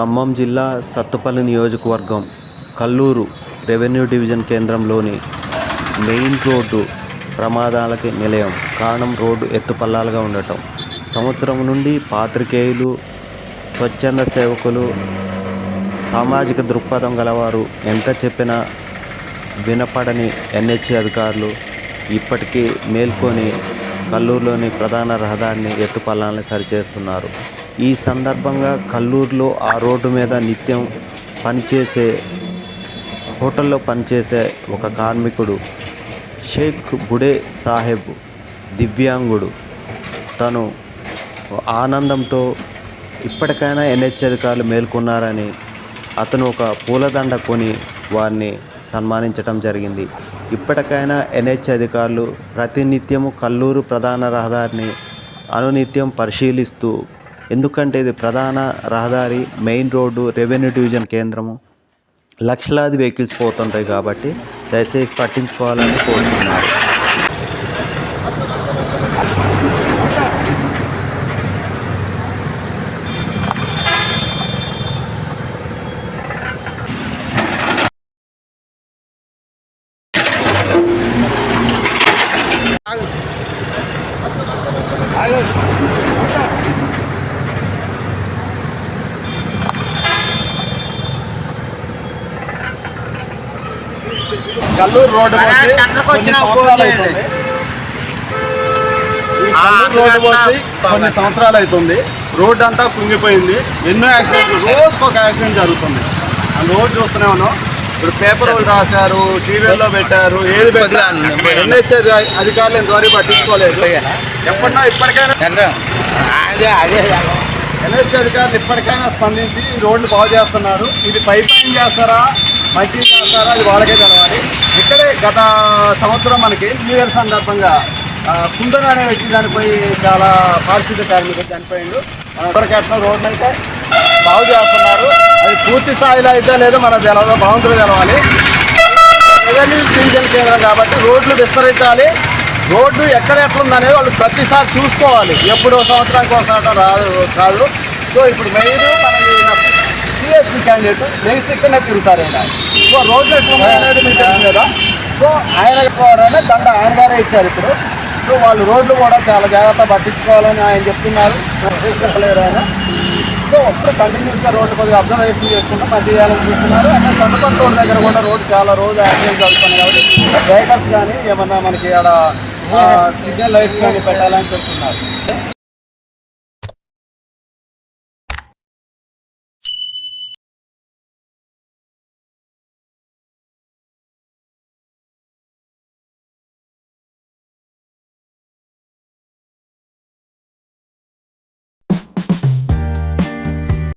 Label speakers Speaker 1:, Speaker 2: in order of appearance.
Speaker 1: ఖమ్మం జిల్లా సత్తుపల్లి నియోజకవర్గం Kalluru revenue division కేంద్రంలోని మెయిన్ రోడ్డు ప్రమాదాలకి నిలయం. కారణం రోడ్డు ఎత్తుపల్లాలుగా ఉండటం. సంవత్సరం నుండి పాత్రికేయులు స్వచ్ఛంద సేవకులు సామాజిక దృక్పథం గలవారు ఎంత చెప్పినా వినపడని ఎన్హెచ్ అధికారులు ఇప్పటికీ మేల్కొని కల్లూరులోని ప్రధాన రహదారిని ఎత్తుపల్లాలని సరిచేస్తున్నారు. ఈ సందర్భంగా కల్లూరులో ఆ రోడ్డు మీద నిత్యం పనిచేసే హోటల్లో పనిచేసే ఒక కార్మికుడు షేక్ బుడే సాహెబ్ దివ్యాంగుడు. తను ఆనందంతో ఇప్పటికైనా ఎన్హెచ్ అధికారులు మేల్కొన్నారని అతను ఒక పూలదండ కొని వారిని సన్మానించడం జరిగింది. ఇప్పటికైనా ఎన్హెచ్ అధికారులు ప్రతినిత్యము కల్లూరు ప్రధాన రహదారిని అనునిత్యం పరిశీలిస్తూ ఎందుకంటే ఇది ప్రధాన రహదారి మెయిన్ రోడ్డు రెవెన్యూ డివిజన్ కేంద్రము. లక్షలాది వెహికల్స్ పోతుంటాయి కాబట్టి దయచేసి పట్టించుకోవాలని కోరుతున్నారు
Speaker 2: కల్లూరు రోడ్డు పోసి కొన్ని సంవత్సరాలు అవుతుంది. ఈ కల్లూరు రోడ్డు పోసి కొన్ని సంవత్సరాలు అవుతుంది. రోడ్డు అంతా కుంగిపోయింది. ఎన్నో యాక్సిడెంట్లు. రోజుకు ఒక యాక్సిడెంట్ జరుగుతుంది. ఆ రోజు చూస్తూనే ఉన్నాం. ఇప్పుడు పేపర్ వాళ్ళు రాశారు టీవీలో పెట్టారు ఏది పెట్టారు ఎన్హెచ్ అధికారులు ఇంతవరకు పట్టించుకోలేదు. ఎప్పటినా ఇప్పటికైనా
Speaker 3: అదే అదే
Speaker 2: ఎన్హెచ్ అధికారులు ఇప్పటికైనా స్పందించి ఈ రోడ్లు బాగు చేస్తున్నారు. ఇది పైప్ చేస్తారా? మంచి చేస్తారో అది వాళ్ళకే తెలవాలి. ఇక్కడే గత సంవత్సరం మనకి న్యూ ఇయర్ సందర్భంగా ఆ, కుందన్ అనే వ్యక్తి చనిపోయి చాలా పారిశుద్ధ కార్మికులు చనిపోయిండు. ఇప్పటికెట్లా రోడ్లు అయితే బాగు చేస్తున్నారు. అది పూర్తి స్థాయిలో అయితే లేదో మన తెలవదు బాగుంటుంది తెలవాలి. రెవెన్యూ డివిజన్ కేంద్రం కాబట్టి రోడ్లు విస్తరించాలి. రోడ్డు ఎక్కడ ఎట్లుంది అనేది వాళ్ళు ప్రతిసారి చూసుకోవాలి. ఎప్పుడో సంవత్సరానికి ఒకసారి రాదు కాదు. సో ఇప్పుడు మెయిన్ మనం టీఎస్సీ క్యాండిడేట్ లేస్తే ఇక్కడనే తిరుగుతారు ఆయన సో రోడ్లు అనేది మీకు తెలుసు కదా. సో ఆయన పోవాలనే దండ ఆయన గారే ఇచ్చారు ఇప్పుడు. సో వాళ్ళు రోడ్లు కూడా చాలా జాగ్రత్త పట్టించుకోవాలని ఆయన చెప్తున్నారు. చెప్పలేరు ఆయన. సో ఇప్పుడు కంటిన్యూస్గా రోడ్డు కొద్దిగా అబ్జర్వేషన్ చేసుకుంటూ మంచి చేయాలని చూస్తున్నారు. అంటే సంతపల్లి రోడ్ దగ్గర కూడా రోడ్డు చాలా రోజు యాక్సిడెంట్ జరుగుతున్నాయి కాబట్టి వెహికల్స్ కానీ ఏమన్నా మనకి ఆడ సిగ్నల్ లైట్స్ కానీ పెట్టాలని చెప్తున్నారు.